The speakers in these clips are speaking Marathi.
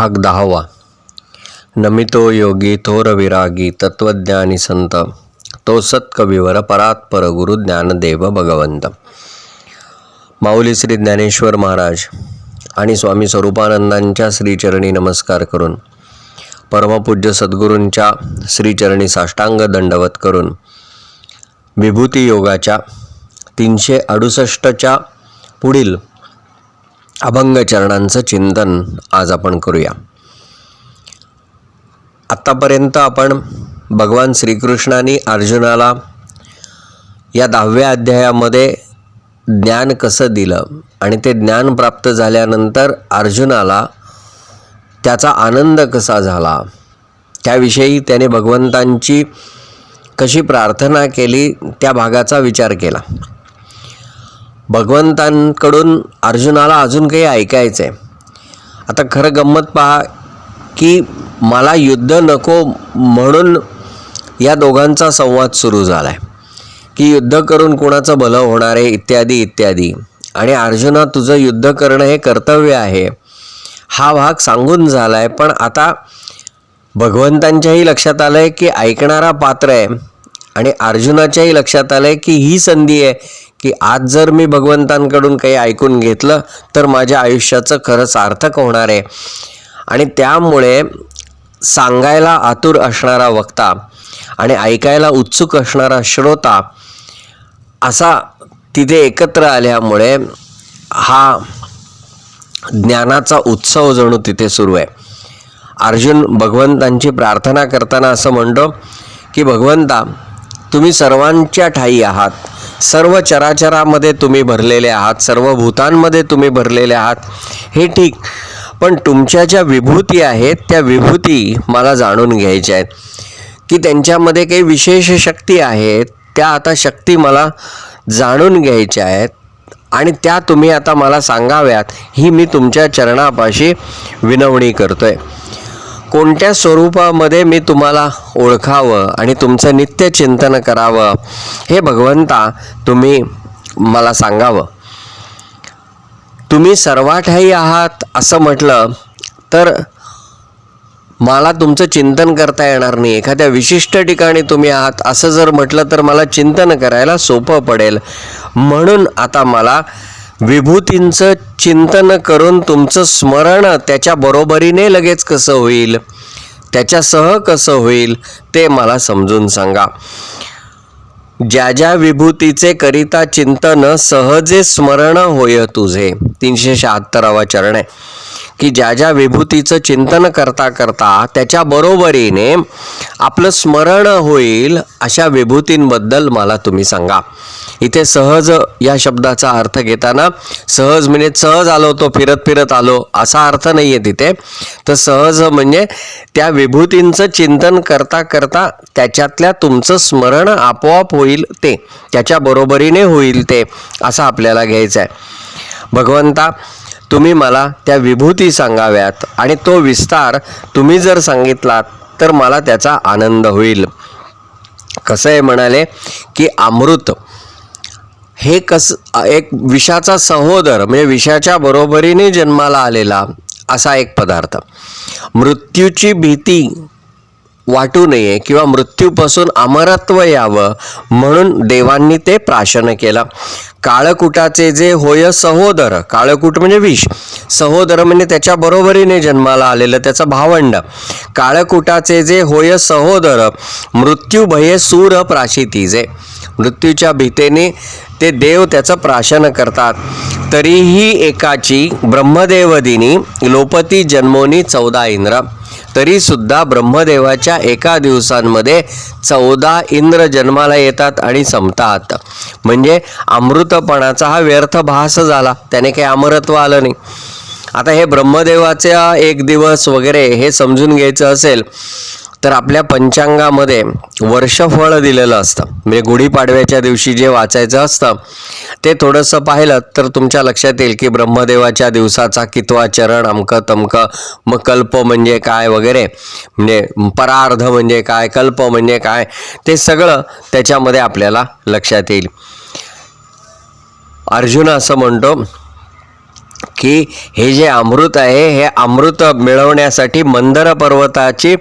भाग दहावा. नमितो योगी थोर विरागी तत्वज्ञानी संत. तो सत्कविवर परात्पर गुरु ज्ञानदेव भगवंत. माऊली श्री ज्ञानेश्वर महाराज आणि स्वामी स्वरूपानंदांच्या श्रीचरणी नमस्कार करून परमपूज्य सद्गुरूंच्या श्रीचरणी साष्टांग दंडवत करून विभूती योगाच्या तीनशे अडुसष्टच्या पुढील अभंग चरणांचं चिंतन आज आपण करूया. आत्तापर्यंत आपण भगवान श्रीकृष्णाने अर्जुनाला या दहाव्या अध्यायामध्ये ज्ञान कसं दिलं आणि ते ज्ञान प्राप्त झाल्यानंतर अर्जुनाला त्याचा आनंद कसा झाला त्याविषयी त्याने भगवंतांची कशी प्रार्थना केली त्या भागाचा विचार केला. भगवंतांकडून अर्जुनाला अजून काही ऐकायचं आहे आता खरं गंमत पहा की मला युद्ध नको म्हणून या दोघांचा संवाद सुरू झाला आहे की युद्ध करून कोणाचं भलं होणार आहे इत्यादी इत्यादी. आणि अर्जुना तुझं युद्ध करणं हे कर्तव्य आहे. हा भाग सांगून झाला आहे पण आता भगवंतांच्याही लक्षात आलं आहे की ऐकणारा पात्र आहे. आणि अर्जुनाच्याही लक्षात आलं आहे की ही संधी आहे की आज जर मी भगवंतांकडून काही ऐकून घेतलं तर माझ्या आयुष्याचं खरं सार्थक होणार आहे. आणि त्यामुळे सांगायला आतुर असणारा वक्ता आणि ऐकायला उत्सुक असणारा श्रोता असा तिथे एकत्र आल्यामुळे हा ज्ञानाचा उत्सव जणू तिथे सुरू आहे. अर्जुन भगवंतांची प्रार्थना करताना असं म्हणतो की भगवंता तुम्ही सर्वांच्या ठाई आहात. सर्व चराचरामध्ये तुम्ही भरलेले आहात. सर्व भूतांमध्ये तुम्ही भरलेले आहात. हे ठीक. पण तुमच्या ज्या विभूती आहेत त्या विभूती मला जाणून घ्यायच्या आहेत. की त्यांच्यामध्ये काही विशेष शक्ती आहेत त्या आता शक्ती मला जाणून घ्यायच्या आहेत. आणि त्या तुम्ही आता मला सांगाव्यात ही मी तुमच्या चरणापाशी विनवणी करतो आहे कोणत्या स्वरूपामध्ये मी तुम्हाला ओळखावं आणि तुमचं नित्य चिंतन करावं हे भगवंता तुम्ही मला सांगावं. तुम्ही सर्वाठाई आहात असं म्हटलं तर मला तुमचं चिंतन करता येणार नाही. एखाद्या विशिष्ट ठिकाणी तुम्ही आहात असं जर म्हटलं तर मला चिंतन करायला सोपं पडेल. म्हणून आता मला विभूतींचं चिंतन करून तुमचं स्मरण त्याच्या बरोबरीने लगेच कसं होईल? त्याच्यासह कसं होईल? ते मला समजून सांगा. ज्या ज्या विभूतीचे करिता चिंतन सहजे स्मरण होय तुझे. तीनशे शहात्तरावा चरण. आहे की ज्या ज्या विभूतीचं चिंतन करता करता त्याच्या बरोबरीने आपलं स्मरण होईल अशा विभूतींबद्दल मला तुम्ही सांगा. इथे सहज या शब्दाचा अर्थ घेताना सहज म्हणजे सहज आलो तो फिरत फिरत आलो असा अर्थ नाही आहे तिथे. तर सहज म्हणजे त्या विभूतींचं चिंतन करता करता त्याच्यातल्या तुमचं स्मरण आपोआप होईल ते त्याच्या बरोबरीने होईल ते असं आपल्याला घ्यायचं आहे भगवंता तुम्ही मला त्या विभूती सांगाव्यात आणि तो विस्तार तुम्ही जर सांगितलात तर मला त्याचा आनंद होईल. कसं आहे म्हणाले की अमृत हे कस एक विषाचा सहोदर म्हणजे विषाच्या बरोबरीने जन्माला आलेला असा एक पदार्थ. मृत्यूची भीती वाटू नये किंवा मृत्यूपासून अमरत्व यावं म्हणून देवांनी ते प्राशन केलं. काळकुटाचे जे होय सहोदर काळकूट म्हणजे विष सहोदर म्हणजे त्याच्या बरोबरीने जन्माला आलेलं त्याचं भावंड. काळकुटाचे जे होय सहोदर मृत्यू भये सूर प्राशितीजे. मृत्यूच्या भीतेने ते देव त्याचं प्राशन करतात. तरीही एकाची ब्रह्मदेवदिनी लोपती जन्मोनी चौदा इंद्र. तरीसुद्धा ब्रह्मदेवाच्या एका दिवसांमध्ये चौदा इंद्र जन्माला येतात आणि संपतात. म्हणजे अमृतपणाचा हा व्यर्थ भास झाला. त्याने काही अमरत्व आलं नाही. आता हे ब्रह्मदेवाचा एक दिवस वगैरे हे समजून घ्यायचं असेल तर आपल्या पंचांगामध्ये वर्षफळ दिलेलं असतं. म्हणजे गुढीपाडव्याच्या दिवशी जे वाचायचं असतं ते थोडंसं पाहिलं तर तुमच्या लक्षात येईल की ब्रह्मदेवाच्या दिवसाचा कितवा चरण अमकं तमकं मग कल्प म्हणजे काय वगैरे म्हणजे परार्ध म्हणजे काय कल्प म्हणजे काय ते सगळं त्याच्यामध्ये आपल्याला लक्षात येईल. अर्जुन असं म्हणतो की हे जे अमृत आहे हे अमृत मिळवण्यासाठी मंदर पर्वताची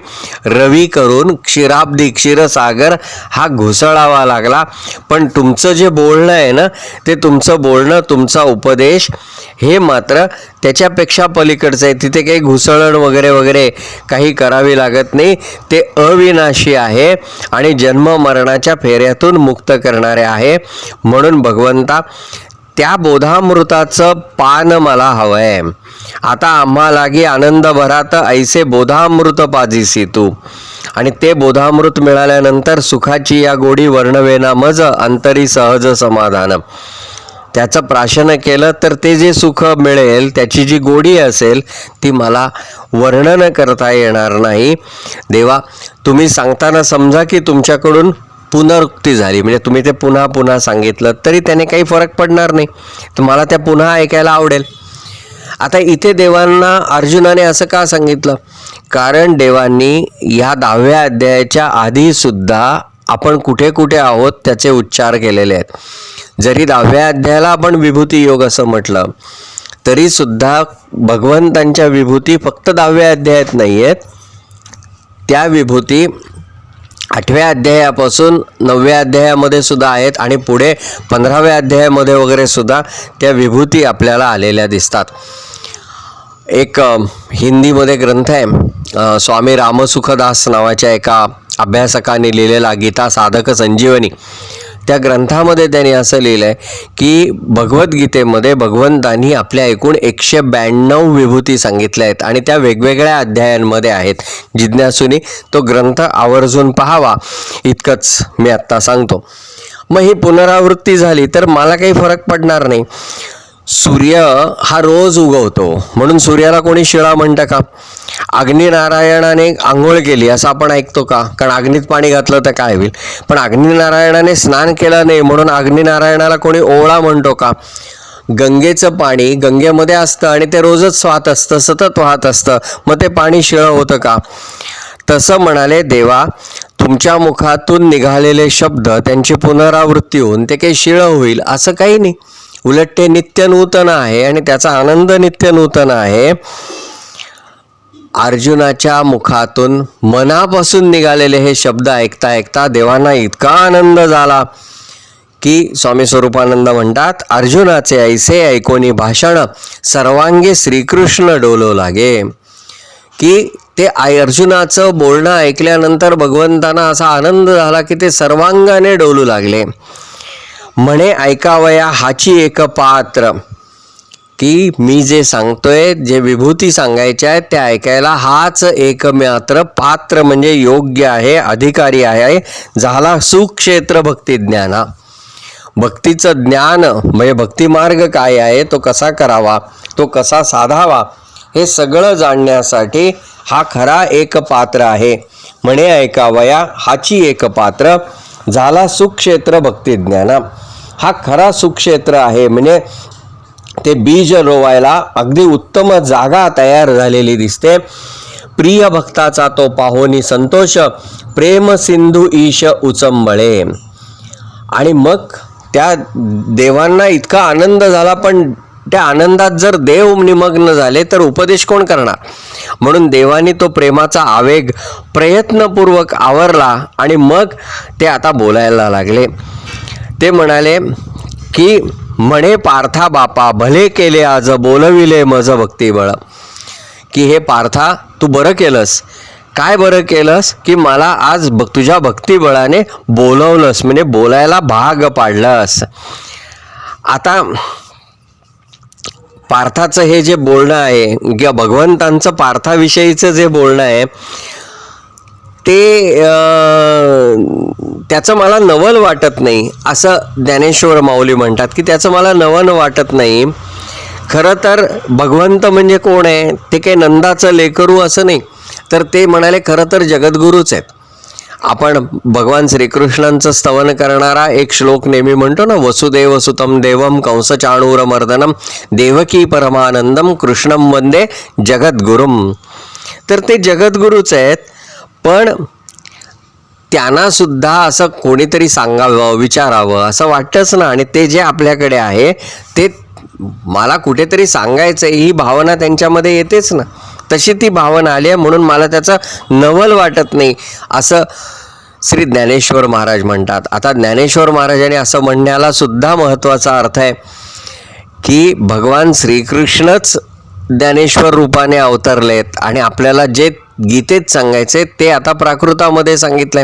रवी करून क्षीराब्दी क्षीरसागर हा घुसळावा लागला. पण तुमचं जे बोलणं आहे ना ते तुमचं बोलणं तुमचा उपदेश हे मात्र त्याच्यापेक्षा पलीकडचं आहे. तिथे काही घुसळण वगैरे वगैरे काही करावी लागत नाही. ते अविनाशी आहे आणि जन्म मरणाच्या फेऱ्यातून मुक्त करणारे आहे. म्हणून भगवंता त्या बोधामृताचं पान मला हवंय. आता आम्हा लागी आनंद भरात ऐसे बोधामृत पाजीसी तू. आणि ते बोधामृत मिळाल्यानंतर सुखाची या गोडी वर्णवेना मज अंतरी सहज समाधान. त्याचं प्राशन केलं तर ते जे सुख मिळेल त्याची जी गोडी असेल ती मला वर्णन करता येणार नाही. देवा तुम्ही सांगताना समजा की तुमच्याकडून पुनरुक्ती झाली. म्हणजे तुम्ही ते पुन्हा पुन्हा सांगितलं तरी त्याने काही फरक पडणार नाही. तर मला त्या पुन्हा ऐकायला आवडेल. आता इथे देवांना अर्जुनाने असं का सांगितलं? कारण देवांनी या दहाव्या अध्यायाच्या आधीसुद्धा आपण कुठे कुठे आहोत त्याचे उच्चार केलेले आहेत. जरी दहाव्या अध्यायाला आपण विभूती योग असं म्हटलं तरीसुद्धा भगवंतांच्या विभूती फक्त दहाव्या अध्यायात नाही आहेत त्या विभूती आठव्या अध्यायापासून नवव्या अध्यायामध्ये सुद्धा आहेत आणि पुढे पंधराव्या अध्यायामध्ये वगैरे सुद्धा त्या विभूती आपल्याला आलेल्या दिसतात. एक हिंदीमध्ये ग्रंथ आहे स्वामी रामसुखदास नावाच्या एका अभ्यासकाने लिहिलेला गीता साधक संजीवनी. त्या ग्रंथामध्ये त्यांनी असं लिहिलं आहे की भगवद्गीतेमध्ये भगवंतांनी आपल्या एकूण एकशे ब्याण्णव विभूती सांगितल्या आहेत आणि त्या वेगवेगळ्या अध्यायांमध्ये आहेत. जिज्ञासूनी तो ग्रंथ आवर्जून पाहावा इतकंच मी आत्ता सांगतो. मग ही पुनरावृत्ती झाली तर मला काही फरक पडणार नाही. सूर्य हा रोज उगवतो. म्हणून सूर्याला कोणी शिळा म्हणतं का? अग्निनारायणाने आंघोळ केली असं आपण ऐकतो का? कारण अग्नीत पाणी घातलं तर काय होईल? पण अग्निनारायणाने स्नान केलं नाही म्हणून अग्निनारायणाला कोणी ओवळा म्हणतो का? गंगेचं पाणी गंगेमध्ये असतं आणि ते रोजच वाहत असतं सतत वाहत असतं. मग ते पाणी शिळं होतं का? तसं म्हणाले देवा तुमच्या मुखातून निघालेले शब्द त्यांची पुनरावृत्ती होऊन ते काही शिळं होईल असं काही नाही. उलट ते नित्य नूतन आहे आणि त्याचा आनंद नित्य नूतन आहे. अर्जुनाच्या मुखातून मनापासून निघालेले हे शब्द ऐकता ऐकता देवांना इतका आनंद झाला की स्वामी स्वरूपानंद म्हणतात अर्जुनाचे ऐसे ऐकोनी भाषण सर्वांगी श्रीकृष्ण डोलो लागे. की ते आय अर्जुनाचं बोलणं ऐकल्यानंतर भगवंतांना असा आनंद झाला की ते सर्वांगाने डोलू लागले. म्हणे ऐकावया हाची एक पात्र. की मी जे सांगतोय जे विभूती सांगायच्या आहेत त्या ऐकायला हाच एक मात्र पात्र म्हणजे योग्य आहे अधिकारी आहे झाला सुक्षेत्र भक्ती ज्ञाना. भक्तीचं ज्ञान म्हणजे भक्तिमार्ग काय आहे तो कसा करावा तो कसा साधावा हे सगळं जाणण्यासाठी हा खरा एक पात्र आहे. म्हणे ऐकावया हाची एक पात्र झाला सुक्षेत्र भक्तिज्ञाना हा खरा सुक्षेत्र आहे. म्हणजे ते बीज रोवायला अगदी उत्तम जागा तयार झालेली दिसते. प्रिय भक्ताचा तो पाहोनी संतोष प्रेम सिंधू ईश उचंबळे. आणि मग त्या देवांना इतका आनंद झाला पण त्या आनंदात जर देव निमग्न झाले तर उपदेश कोण करणार? म्हणून देवानी तो प्रेमाचा आवेग प्रयत्नपूर्वक आवरला आणि मग ते आता बोलायला लागले. ते म्हणाले की म्हणे पार्था बापा भले केले आज बोलविले मज भक्तीबळ. की हे पार्था तू बरं केलंस. काय बरं केलंस? की मला आज ब तुझ्या भक्तिबळाने बोलवलंस म्हणजे बोलायला भाग पाडलंस. आता पार्थाचं हे जे बोलणं आहे किंवा भगवंतांचं पार्थाविषयीचं जे बोलणं आहे ते त्याचं मला नवल वाटत नाही. असं ज्ञानेश्वर माऊली म्हणतात की त्याचं मला नवल वाटत नाही. खरं तर भगवंत म्हणजे कोण आहे? ते काही नंदाचं लेकरू असं नाही. तर ते म्हणाले खरं तर जगद्गुरूच आहेत. आपण भगवान श्रीकृष्णांचं स्तवन करणारा एक श्लोक नेहमी म्हणतो ना वसुदेव सुतम देवम कंस देवकी परमानंदम कृष्णम वंदे जगद्गुरुम. तर ते जगद्गुरूच आहेत. पण त्यांनासुद्धा असं कोणीतरी सांगावं विचारावं असं वाटतंच ना. आणि ते जे आपल्याकडे आहे ते मला कुठेतरी सांगायचं आहे ही भावना त्यांच्यामध्ये येतेच ना. तशी ती भावना आली आहे म्हणून मला त्याचं नवल वाटत नाही. असं श्री ज्ञानेश्वर महाराज म्हणतात. आता ज्ञानेश्वर महाराजांनी असं म्हणण्याला सुद्धा महत्त्वाचा अर्थ आहे की भगवान श्रीकृष्णच ज्ञानेश्वर रूपाने अवतरलेत आणि आपल्याला जे गीतेत सांगायचे ते आता प्राकृतामध्ये सांगितलंय.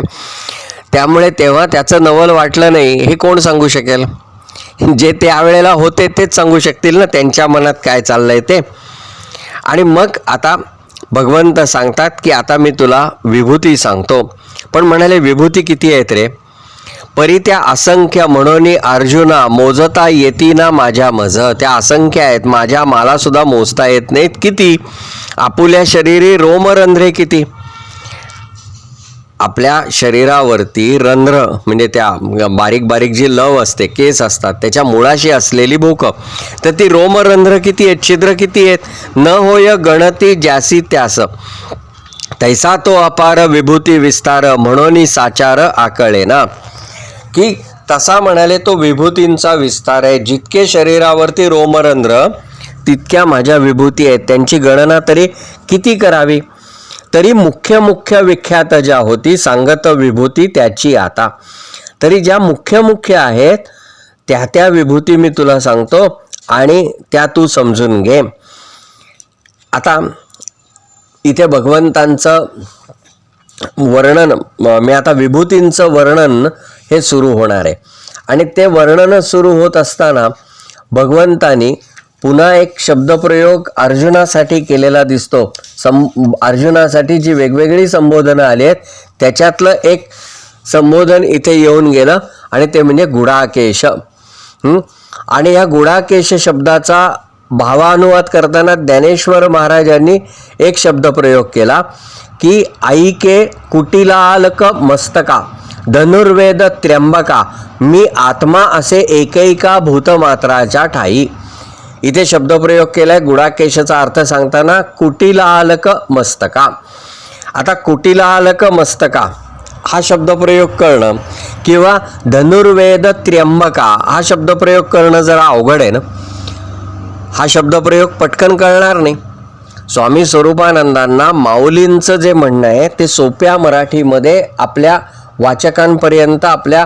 त्यामुळे तेव्हा त्याचं नवल वाटलं नाही हे कोण सांगू शकेल? जे त्यावेळेला होते तेच सांगू शकतील ना त्यांच्या मनात काय चाललंय ते? आणि मग आता भगवंत सांगतात की आता मी तुला विभूती सांगतो. पण म्हणाले विभूती किती आहेत रे? परी त्या असंख्य म्हणून अर्जुना मोजता येती ना माझ्या मज. त्या असंख्य आहेत माझ्या मला सुद्धा मोजता येत नाहीत किती? आपुल्या शरीरी रोमरंध्रे किती? आपल्या शरीरावरती रंध्र म्हणजे त्या बारीक बारीक जी लव असते केस असतात त्याच्या मुळाशी असलेली भूकं. तर ती रोमरंध्र किती आहेत छिद्र किती आहेत? न होय गणती ज्यासी त्यास. तैसा तो अपार विभूती विस्तार म्हणून साचार आकळे ना की तसा म्हणाले तो विभूतींचा विस्तार आहे. जितके शरीरावरती रोमरंध्र तितक्या माझ्या विभूती आहेत. त्यांची गणना तरी किती करावी? तरी मुख्य मुख्य विख्यात ज्या होती सांगत विभूती त्याची आता. तरी ज्या मुख्य मुख्य आहेत त्या त्या विभूती मी तुला सांगतो आणि त्या तू समजून घे. आता इथे भगवंतांचं वर्णन मी आता विभूतींचं वर्णन हे सुरू होणार आहे. आणि ते वर्णन सुरू होत असताना भगवंतानी पुन्हा एक शब्दप्रयोग अर्जुनासाठी केलेला दिसतो. सं अर्जुनासाठी जी वेगवेगळी संबोधनं आली आहेत त्याच्यातलं एक संबोधन इथे येऊन गेलं आणि ते म्हणजे गुडाकेश. आणि या गुडाकेश शब्दाचा भावानुवाद करताना ज्ञानेश्वर महाराजांनी एक शब्दप्रयोग केला की ऐके कुटिलालक मस्तका. धनुर्वेद त्र्यंबका. मी आत्मा असे एकैका भूतमात्राच्या ठाई. इथे शब्दप्रयोग केलाय गुडाकेशाचा अर्थ सांगताना कुटिलालक मस्तका. आता कुटिलालक मस्तका हा शब्दप्रयोग करणं किंवा धनुर्वेद त्र्यंबका हा शब्दप्रयोग करणं जरा अवघड आहे ना? हा शब्दप्रयोग पटकन कळणार नाही. स्वामी स्वरूपानंदांना माऊलींचं जे म्हणणं आहे ते सोप्या मराठीमध्ये आपल्या वाचकांपर्यंत आपल्या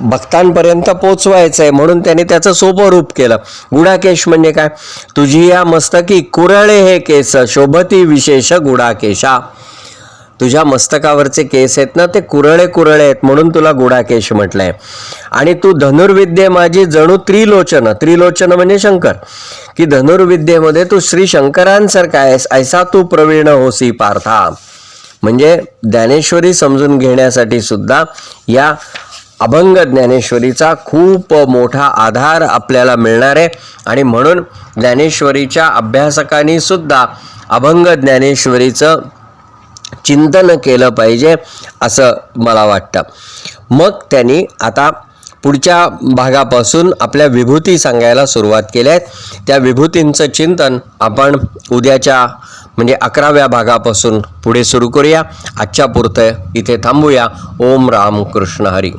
भक्तांपर्यंत पोचवायचं आहे म्हणून त्यांनी त्याचं सोपं रूप केलं. गुडाकेश म्हणजे काय? तुझी या मस्तकी कुरळे हे केस शोभती विशेष गुडाकेशा. तुझ्या मस्तकावरचे केस आहेत ना ते कुरळे कुरळे आहेत म्हणून तुला गुडाकेश म्हटलंय. आणि तू धनुर्विद्ये माझी जणू त्रिलोचन. त्रिलोचन म्हणजे शंकर. की धनुर्विद्येमध्ये तू श्री शंकरांसारखा आहेस ऐसा तू प्रवीण होसी पार्था. म्हणजे ज्ञानेश्वरी समजून घेण्यासाठी सुद्धा या अभंग ज्ञानेश्वरीचा खूप मोठा आधार आपल्याला मिळणार आहे. आणि म्हणून ज्ञानेश्वरीच्या अभ्यासकांनी सुद्धा अभंग ज्ञानेश्वरीचं चिंतन केलं पाहिजे असं मला वाटतं. मग त्यांनी आता पुढच्या भागापासून आपल्या विभूती सांगायला सुरुवात केल्या आहेत त्या विभूतींचं चिंतन आपण उद्याच्या म्हणजे अकराव्या भागापासून पुढे सुरू करूया. आजच्या पुरतं इथे थांबूया. ओम राम कृष्ण हरी.